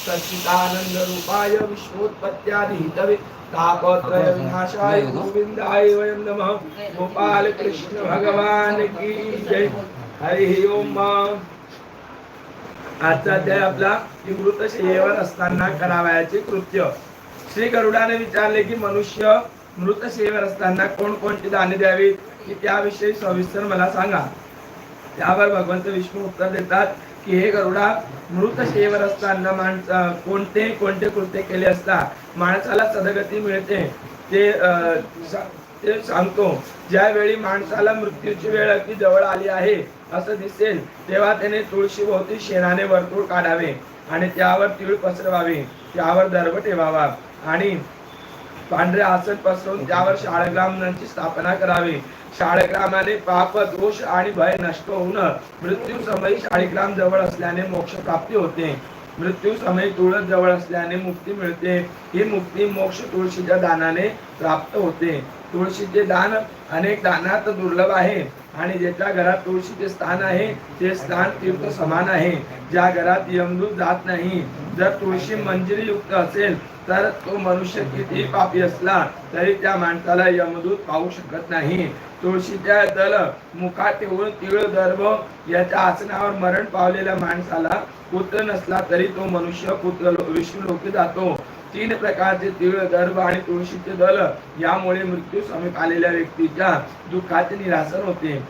सच्चिदानंद रूपाय तापत्रय विनाशाय गोविंदाय वयं नमः। गोपाल कृष्ण भगवान की जय। हरि ओम आजचा अध्याय आपला शय्येवर असताना करावयाचे कृत्य। श्री गरुडाने विचारले की मनुष्य मृत शय्येवर असताना कोणकोणती दाने द्यावीत? की त्याविषयी सविस्तर मला सांगा। त्यावर भगवंत विष्णू उत्तर देतात की हे गरुडा मृत शेवर असताना माणसं कोणते कोणते कृत्य केले असता माणसाला सदगती मिळते. ते अं, सा- ते सांगतो ज्यावेळी माणसाला मृत्यूची वेळ अगदी जवळ आली आहे असं दिसेल तेव्हा त्याने तुळशी भोवती शेणाने वर्तुळ काढावे आणि त्यावर तीळ पसरवावे त्यावर दर्भ ठेवावा. आणि पांढरे आसन पसरून त्यावर शाळग्रामांची स्थापना करावी. शाळग्रामाने पाप दोष आणि भय नष्ट होऊन मृत्यू समयी शाळीग्राम जवळ असल्याने मोक्ष प्राप्ती होते. मृत्यू समयी तुळस जवळ असल्याने मुक्ती मिळते. ही मुक्ती मोक्ष तुळशीच्या दानाने प्राप्त होते. तुळशीचे दान अनेक दानात दुर्लभ आहे. आणि ज्याच्या घरात तुळशीचे स्थान आहे ते स्थान तीर्थ समान आहे. ज्या घरात यमदूत जात नाही जर तुळशी मंजिरी युक्त असेल तर तो मनुष्य किती पापी असला तरी त्या माणसाला यमदूत पाहू शकत नाही. तुळशीच्या दल मुखात ठेवून तिळ दर्भ याच्या आसनावर मरण पावलेल्या माणसाला पुत्र नसला तरी तो मनुष्य पुत्र विष्णू लोकी जातो. तीन प्रकारचे तीळ गर्भ आणि तुळशीचे दल यामुळे मृत्यू समीप आलेल्या व्यक्तीच्या दुःखाचे निरासन होते.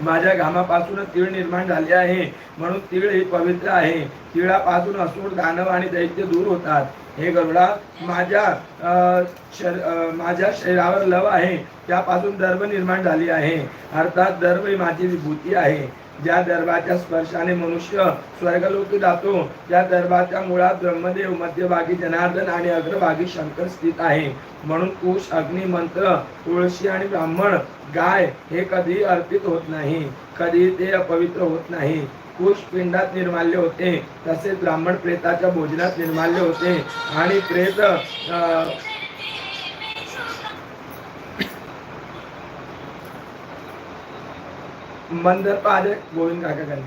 माझ्या घामापासून तीळ निर्माण झाले आहे. म्हणून तीळ हे पवित्र आहे. तिळापासून असूर दानव आणि दैत्य दूर होतात. हे गरुडा माझ्या अं, शर- माझ्या शरीरावर लव आहे. त्यापासून दर्भ निर्माण झाली आहे. अर्थात दर्भ ही माझी विभूती आहे. ज्या दर्भाच्या स्पर्शाने मनुष्य स्वर्गलोक जातो त्या दर्भाच्या मुळात ब्रह्मदेव मध्यभागी जनार्दन आणि अग्रभागी शंकर स्थित आहे. म्हणून कुश अग्नी मंत्र तुळशी आणि ब्राह्मण गाय हे कधी अर्पित होत नाही. कधी ते अपवित्र होत नाही. कुश पिंडात निर्माल्य होते तसेच ब्राह्मण प्रेताच्या भोजनात निर्माल्य होते आणि प्रेत मंदर पादे गोविंद काकाकडे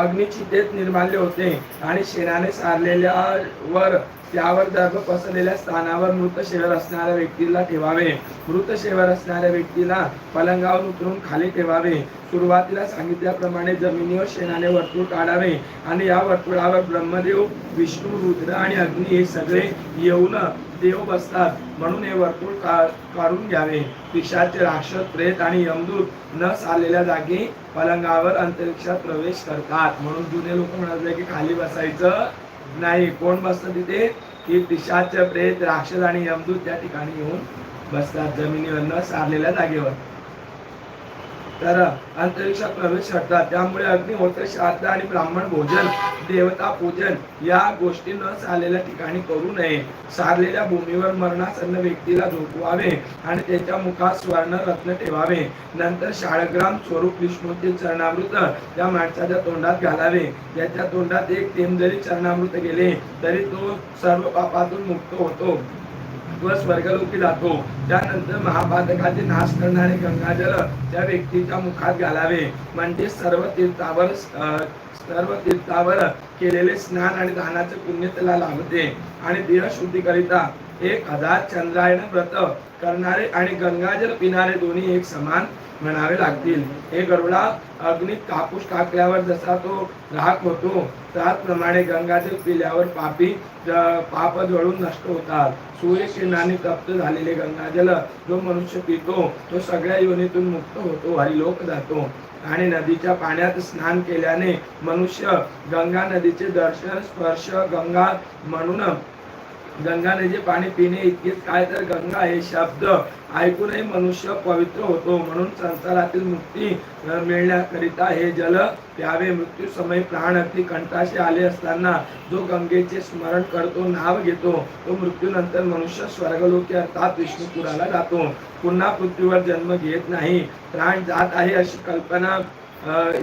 अग्निचितेत निर्माल्य होते आणि शेणाने सारलेल्या वर त्यावर दर्भ पसरलेल्या स्थानावर मृत शेवर असणाऱ्या व्यक्तीला ठेवावे. मृत शेवर असणाऱ्या व्यक्तीला पलंगावर उतरून खाली ठेवावे. सुरुवातीला सांगितल्याप्रमाणे जमिनीवर शेणाने वर्तुळ काढावे आणि या वर्तुळावर ब्रह्मदेव विष्णू रुद्र आणि अग्नी हे सगळे येऊन देव बसतात. म्हणून हे वर्तुळ काढून घ्यावे. पिशाचे राक्षस प्रेत आणि यमदूत न सारलेल्या जागी पलंगावर अंतरिक्षात प्रवेश करतात. म्हणून जुने लोक म्हणाले की खाली बसायचं नाही कोण बसतं तिथे? की पिशाच प्रेत राक्षस आणि यमदूत त्या ठिकाणी येऊन बसतात जमिनीवरनं सारलेल्या जागेवर. तर अंतरिक्षात प्रवेश करतात त्यामुळे अग्निहोत्र श्राद्ध आणि ब्राह्मण भोजन देवता पूजन या गोष्टी न सारलेल्या ठिकाणी करू नये. सारलेल्या भूमीवर मरणासन्न व्यक्तीला झोपवावे आणि त्याच्या मुखात स्वर्ण रत्न ठेवावे. नंतर शाळग्राम स्वरूप विष्णूचे चरणामृत त्या माणसाच्या तोंडात घालावे. ज्याच्या तोंडात एक थेंब जरी चरणामृत गेले तरी तो सर्व पापातून मुक्त होतो. व स्वर्गलोकी जातो त्यानंतर महापातकाचे नाश करणारे गंगाजल त्या व्यक्तीच्या मुखात घालावे. म्हणजे सर्व तीर्थावर सर्व तीर्थावर केलेले स्नान आणि दानाचे पुण्य त्याला लाभते. आणि देह शुद्धीकरिता एक हजार चंद्रायण व्रत करणारे आणि गंगाजल पिणारे दोन्ही एक समान म्हणावे लागतील. हे गरुडा अग्नीत कापूस टाकल्यावर जसा तो राहत होतो त्याचप्रमाणे गंगाजल पिल्यावर पापी पाप जळून नष्ट होतात. सूर्यकिरणाने तप्त झालेले गंगाजल जो मनुष्य पितो तो सगळ्या योनीतून मुक्त होतो हरिलोक जातो. आणि नदीच्या पाण्यात स्नान केल्याने मनुष्य गंगा नदीचे दर्शन स्पर्श गंगा म्हणून गंगा नदीचे पाणी पिणे इतकेच काय तर गंगा हे शब्द ऐकूनही मनुष्य पवित्र होतो. म्हणून संसारातील मुक्ती मिळण्याकरिता हे जल प्यावे. मृत्यू समय प्राण अगदी कंठाशी आले असताना जो गंगेचे स्मरण करतो नाव घेतो तो मृत्यूनंतर मनुष्य स्वर्गलोकी अर्थात विष्णुपुराला जातो. पुन्हा पृथ्वीवर जन्म घेत नाही. प्राण जात आहे अशी कल्पना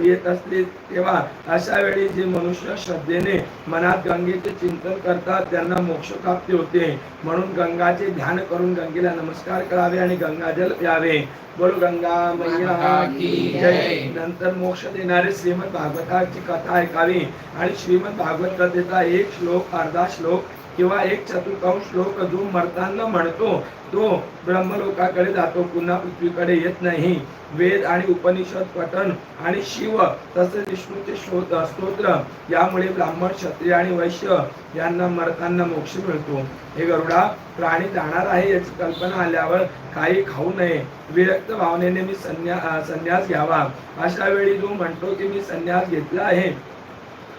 येत असली तेव्हा अशा वेळी जे मनुष्य श्रद्धेने मनात गंगेचे चिंतन करतात त्यांना मोक्ष प्राप्ती होते. म्हणून गंगाचे ध्यान करून गंगेला नमस्कार करावे आणि गंगाजल प्यावे. बोलो गंगा मैया की जय. नंतर मोक्ष देणारे श्रीमद भागवताची कथा ऐकावी. आणि श्रीमद भागवत कथेचा एक श्लोक अर्धा श्लोक किंवा एक चतुर्थांश श्लोक जो मरताना म्हणतो तो ब्रह्मलोकाकडे जातो पुन्हा पृथ्वीकडे येत नाही. वेद आणि उपनिषद पठन आणि शिव तसेच विष्णूचे शोध स्तोत्र यामुळे ब्राह्मण क्षत्रिय आणि वैश्य यांना मरताना मोक्ष मिळतो. हे गरुडा प्राणी जाणार आहे याची कल्पना आल्यावर काही खाऊ नये. विरक्त भावनेने मी संन्या संन्यास घ्यावा. अशा वेळी जो म्हणतो की मी संन्यास घेतला आहे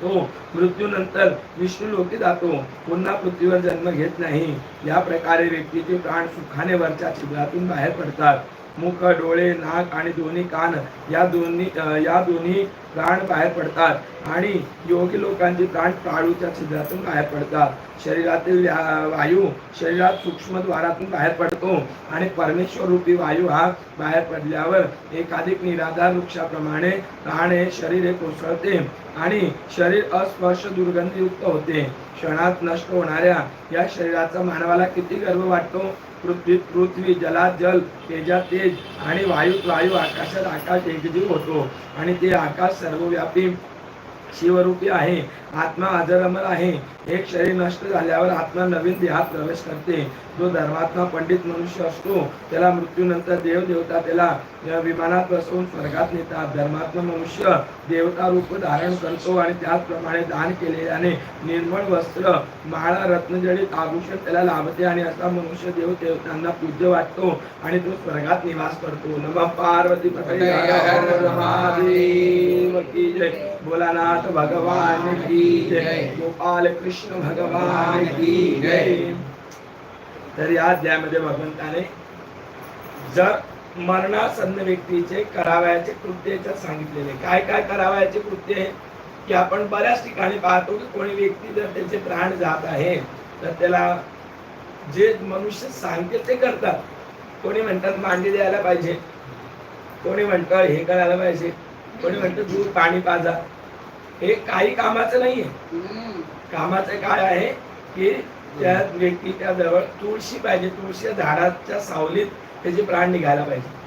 तो मृत्यूनंतर विष्णू लोकी जातो. पुन्हा पृथ्वीवर जन्म घेत नाही. या प्रकारे व्यक्तीचे प्राण सुखाने वरच्या छिद्रातून बाहेर पडतात. मुख डोळे नाक आणि दोन्ही कान या दोन्ही या दोन्ही प्राण बाहेर पडतात. आणि योगी लोकांचे प्राण प्राळूच्या छिद्रातून बाहेर पडतात. शरीरातील वायू शरीरात सूक्ष्मद्वारातून बाहेर पडतो. आणि परमेश्वर रूपी वायू हा बाहेर पडल्यावर एकाधिक निराधार वृक्षाप्रमाणे प्राण हे शरीर हे कोसळते आणि शरीर अस्पर्श दुर्गंधयुक्त होते. क्षणात नष्ट होणाऱ्या या शरीराचा मानवाला किती गर्व वाटतो? पृथ्वी पृथ्वी जलात जल तेजात तेज आणि वायूत वायू आकाशात आकाश एकजीव होतो. आणि ते आकाश सर्वव्यापी शिवरूपी आहे. आत्मा अजरमर आहे. एक शरीर नष्ट झाल्यावर आत्मा नवीन देहात प्रवेश करते. जो धर्मात्मा पंडित मनुष्य असतो त्याला मृत्यूनंतर देव देवता त्याला विमानात बसवून स्वर्गात नेतात. धर्मात्मा मनुष्य देवता रूप धारण करतो आणि त्याचप्रमाणे दान केलेल्याने निर्मळ वस्त्र माळा रत्नजडित आभूषण त्याला लाभते आणि असा मनुष्य देव देवतांना पूज्य वाटतो आणि तो स्वर्गात निवास करतो. नम पार्वती पतये. हर हर की जय. भोलानाथ भगवान की गोपाल कृष्ण भगवान की जय। तर या अध्यायामध्ये भगवंताने जर मरणासन्न व्यक्तीचे करावयाचे कृत्य सांगितलेले. काय काय करावयाचे कृत्य आहे की आपण बऱ्याच ठिकाणी पाहतो की कोणी व्यक्ती जर त्याचे प्राण जात आहे तर त्याला जे मनुष्य सांगतील ते करतात. कोणी म्हणतात मांडी द्यायला पाहिजे. कोणी म्हणतं हे करायला पाहिजे. कोणी म्हणतं दूध पाणी पाजा. हे काही कामाचं नाहीये. कामाचं काय आहे की त्या व्यक्तीच्या जवळ तुळशी पाहिजे तुळशी झाडाच्या सावलीत त्याचे प्राण निघायला पाहिजे.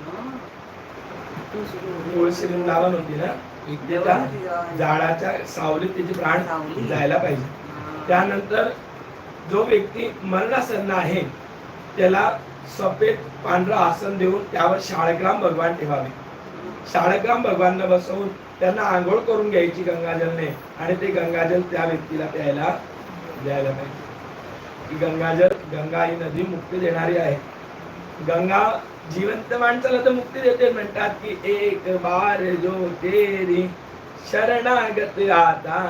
तुळशी वृंदावन होती ना? त्याच्या झाडाच्या सावलीत त्याचे प्राण. जायला पाहिजे. त्यानंतर जो व्यक्ती मरणासन्न आहे त्याला सफेद पांढरं आसन देऊन त्यावर शाळग्राम भगवान ठेवावे. शाळग्राम भगवानला बसवून त्यांना आंघोळ करून घ्यायची गंगाजलने आणि ते गंगाजल त्या व्यक्तीला प्यायला द्यायला पाहिजे. की गंगाजल गंगा ही नदी मुक्ती देणारी आहे. गंगा जिवंत माणसाला तर मुक्ती देते म्हणतात की एक बार जो तेरी शरणागत आता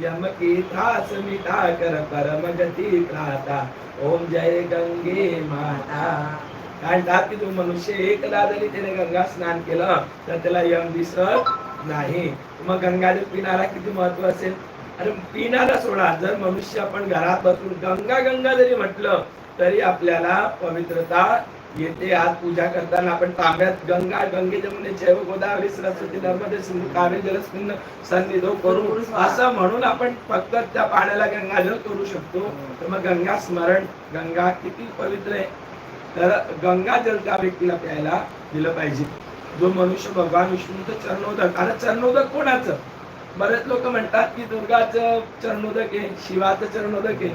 यम की त्रास मिटा कर परम गती प्राता ओम जय गंगे माता. म्हणतात की तो मनुष्य एकदा जरी त्याने गंगा स्नान केलं तर त्याला यम दिसत नाही. मग गंगाजल पिणारा किती महत्त्व असेल? अरे पिणारा सोडा. जर मनुष्य आपण घरात बसून गंगा गंगा जरी म्हटलं तरी आपल्याला पवित्रता येते. आज पूजा करताना आपण तांब्यात गंगा गंगे जमुने जैव गोदावरी सरस्वती नर्मदे सिंधू कावेरी जलस्मिन सन्निधो करू. असं म्हणून आपण फक्त त्या पाण्याला गंगाजल करू शकतो. तर मग गंगा स्मरण गंगा किती पवित्र आहे? तर गंगाजल त्या व्यक्तीला प्यायला दिलं पाहिजे. जो मनुष्य भगवान विष्णूचं चरणोदक आणि चरणोदक कोणाचं? बरेच लोक म्हणतात की दुर्गाचं चरणोदक आहे शिवाचं चरणोदक आहे.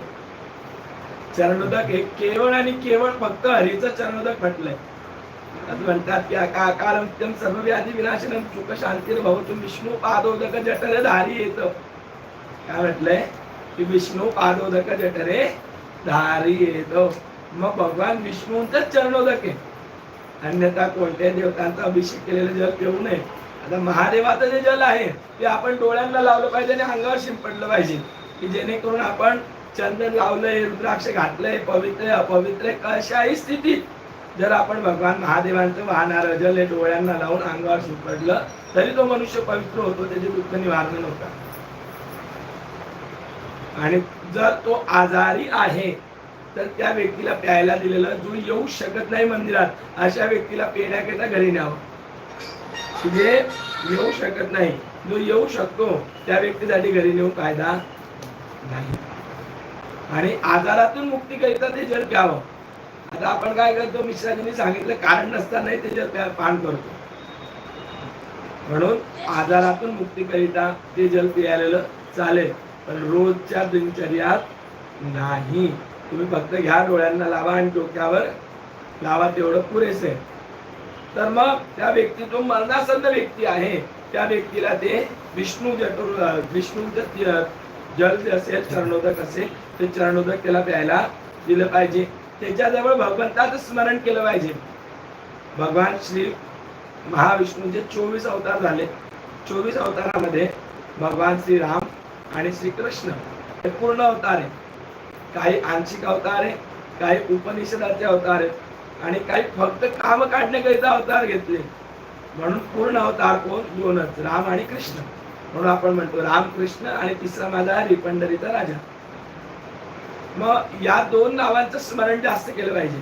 चरणोदक हे केवळ आणि केवळ फक्त हरीचं चरणोदक म्हटलंय. म्हणतात की अका सर्व व्याधी विनाशनम सुख शांतीर भवतुम विष्णू पादोदक जठरे धारी येत. काय म्हटलंय? की विष्णू पादोदक जठरे धारी येतो. मग भगवान विष्णूंच चरणोदक आहे. अन्यथा कोणत्याही देवतांचा अभिषेक केलेलं जल पिऊ नये. आता महादेवाचं जे जल आहे ते आपण डोळ्यांना लावलं पाहिजे आणि अंगावर शिंपडलं पाहिजे. की जेणेकरून आपण चंदन लावलंय रुद्राक्ष घातलंय पवित्र अपवित्र कशाही स्थितीत जर आपण भगवान महादेवांचं वाहणारं जल हे डोळ्यांना लावून अंगावर शिंपडलं तरी तो मनुष्य पवित्र होतो त्याचे दुःख निवारण नव्हता. आणि जर तो आजारी आहे तर त्या व्यक्तीला प्यायला दिलेलं जो येऊ शकत नाही मंदिरात. अशा व्यक्तीला पेण्याकरिता घरी न्यावं. म्हणजे येऊ शकत नाही. जो येऊ शकतो त्या व्यक्तीसाठी घरी नेऊ कायदा नाही. आणि आजारातून मुक्ती करिता ते जल प्यावं. आता आपण काय करतो? मिश्राजींनी सांगितलं कारण नसतानाही ते जल पान करतो. म्हणून आजारातून मुक्ती करिता ते जल पियालेलं चालेल पण रोजच्या दिनचर्यात नाही. तुम्ही फक्त घ्या डोळ्यांना लावा आणि डोक्यावर लावा तेवढं पुरेसे तर मग त्या व्यक्ती जो मरणासन्न व्यक्ती आहे त्या व्यक्तीला ते विष्णू जटुर विष्णू जल जे असेल चरणोदक असेल ते चरणोदक त्याला प्यायला दिलं पाहिजे. त्याच्याजवळ भगवंताचं स्मरण केलं पाहिजे. भगवान श्री महाविष्णूचे चोवीस अवतार झाले. चोवीस अवतारामध्ये भगवान श्रीराम आणि श्रीकृष्ण हे पूर्ण अवतार आहे काही आंशिक अवतार आहे काही उपनिषदाचे अवतार आहेत आणि काही फक्त काम काढण्याकरिता अवतार घेतले. म्हणून पूर्ण अवतार कोण? दोनच राम आणि कृष्ण. म्हणून आपण म्हणतो राम कृष्ण आणि तिसरा माझा हरी पंढरीचा राजा. मग या दोन नावांचं स्मरण जास्त केलं पाहिजे.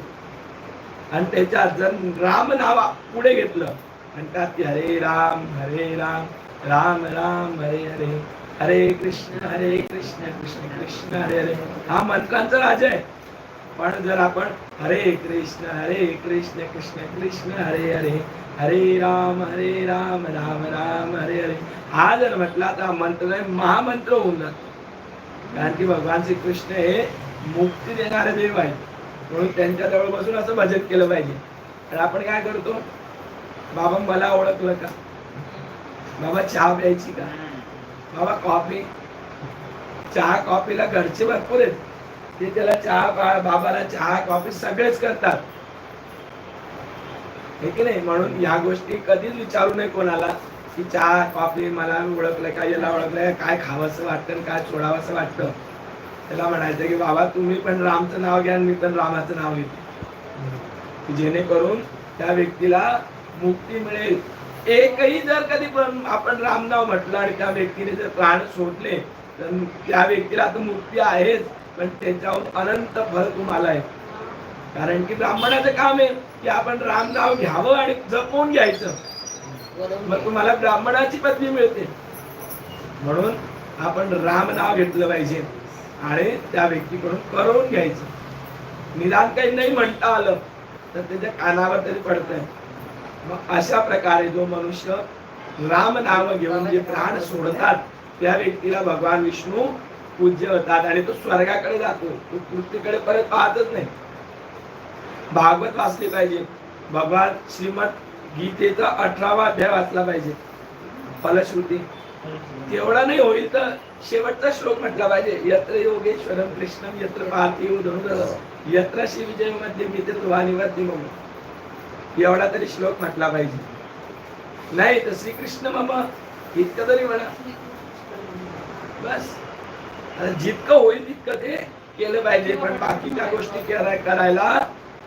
आणि त्याच्यात जर राम नावा पुढे घेतलं म्हणतात की हरे राम हरे राम. राम राम हरे हरे. हरे कृष्ण हरे कृष्ण कृष्ण कृष्ण हरे हरे. हा मंत्रांचा राजा आहे. पण जर आपण हरे कृष्ण हरे कृष्ण कृष्ण कृष्ण हरे हरे. हरे राम हरे राम राम राम हरे हरे. हा जर म्हटला तर हा मंत्र महामंत्र होऊन जातो. कारण की भगवान श्रीकृष्ण हे मुक्ती देणारे देव आहेत. म्हणून त्यांच्या जवळ बसून असं भजन केलं पाहिजे. तर आपण काय करतो? बाबा मला ओळखलं का? बाबा चहा प्यायची का? बाबा कॉफी. चहा कॉफीला घरचे भरपूर आहेत. ते त्याला चहा बाबाला चहा कॉफी सगळेच करतात. हे की नाही? म्हणून या गोष्टी कधीच विचारू नये कोणाला की चहा कॉफी मला ओळखलं का याला ओळखलंय? काय खावंसं वाटतं काय सोडावंसं वाटतं? त्याला म्हणायचं की बाबा तुम्ही पण रामचं नाव घ्या मी पण रामाचं नाव घेते. जेणेकरून त्या व्यक्तीला मुक्ती मिळेल. एकही जर कधी पण आपण राम नाव म्हटलं आणि त्या व्यक्तीने जर प्राण सोडले तर त्या व्यक्तीला तर मुक्ती आहेच पण त्याच्याहून अनंत फळ तुम्हाला आहे. कारण की ब्राह्मणाचं काम आहे की आपण राम नाव घ्यावं आणि जपून घ्यायचं. मग तुम्हाला ब्राह्मणाची पत्नी मिळते. म्हणून आपण राम नाव घेतलं पाहिजे आणि त्या व्यक्तीकडून करून घ्यायचं. निदान काही नाही म्हणता आलं तर त्याच्या कानावर तरी पडतंय. मग अशा प्रकारे जो मनुष्य राम नाम घेऊन जे प्राण सोडतात त्या व्यक्तीला भगवान विष्णू पूज्य होतात आणि तो स्वर्गाकडे जातो. तो पृथ्वीकडे परत पाहतच नाही. भागवत वाचली पाहिजे. भगवान श्रीमद गीतेचा अठरावा अध्याय वाचला पाहिजे. फलश्रुती. तेवढा नाही होईल तर शेवटचा श्लोक म्हटला पाहिजे. यत्र योगेश्वरम कृष्णम यत्र पाहते धनुधर यत्र श्री विजयमध्ये गीते तुवानिवती म्हणून एवढा तरी श्लोक म्हटला पाहिजे. नाही तर श्रीकृष्ण मम इतकं तरी म्हणा. बस. जितकं होईल तितकं ते केलं पाहिजे पण बाकीच्या गोष्टी करायला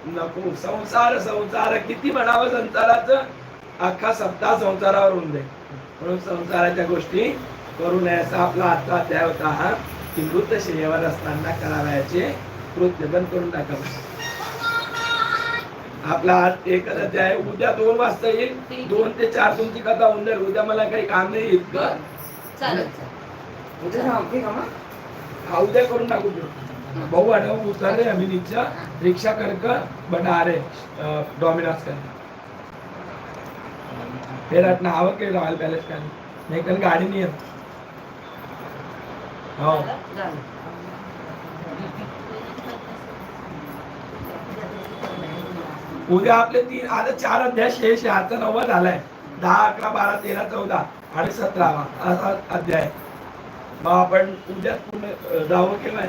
नको. संसार संसार किती म्हणावं संसाराचं अख्खा सप्ताह संसारावर होऊन जाईल. म्हणून संसाराच्या गोष्टी करू नये असा आपला आजचा अध्याय होता हा. की मृत शय्यावर असताना करावयाचे कृत्य बंद करून टाकावं आपला आज एक अध्याय उद्या दोन वाजता येईल. दोन ते चार तुमची कथा होऊन जाईल. उद्या मला काही काम नाही उद्या रामते का मग? हा उद्या करून टाकू देऊ. भाऊ आणि उतर रहे अभी रिक्शा रिक्शा करके बना रहे डोमिनोज का फिर अपना आवा के रॉयल पैलेस का नहीं कल गाड़ी नहीं है. हाँ उद्या आपले तीन आता चार अध्याय शेष आहे आता नव्वद झालाय. दहा अकरा बारा तेरा चौदा आणि सतरावा असा अध्याय. मग आपण उद्या पूर्ण दावा जावं केव्हा